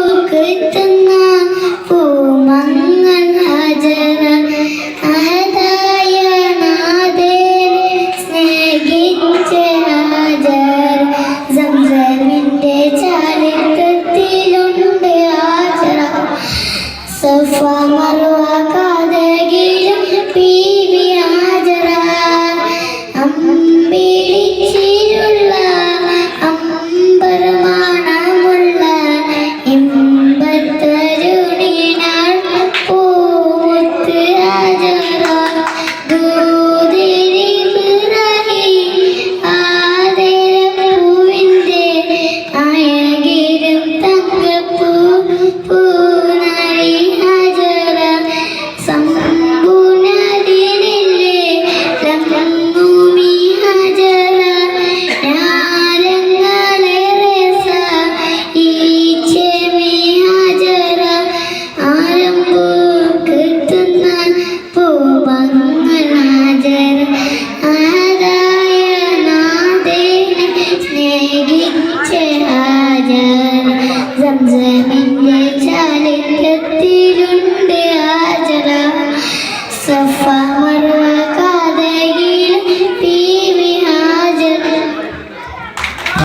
പൂക്കുന്ന പൂമങ്ങൽ ഹജറ അഹദായ നാഥനെ സ്നേഹിച്ച ഹാജർ സംസമിന്റെ ചരിത്രത്തിലുണ്ട് ഹാജറ സഫ മറുവ കാതകിലും പീവി ഹാജറ അമ്പിളിച്ചിലുള്ള Wednesday.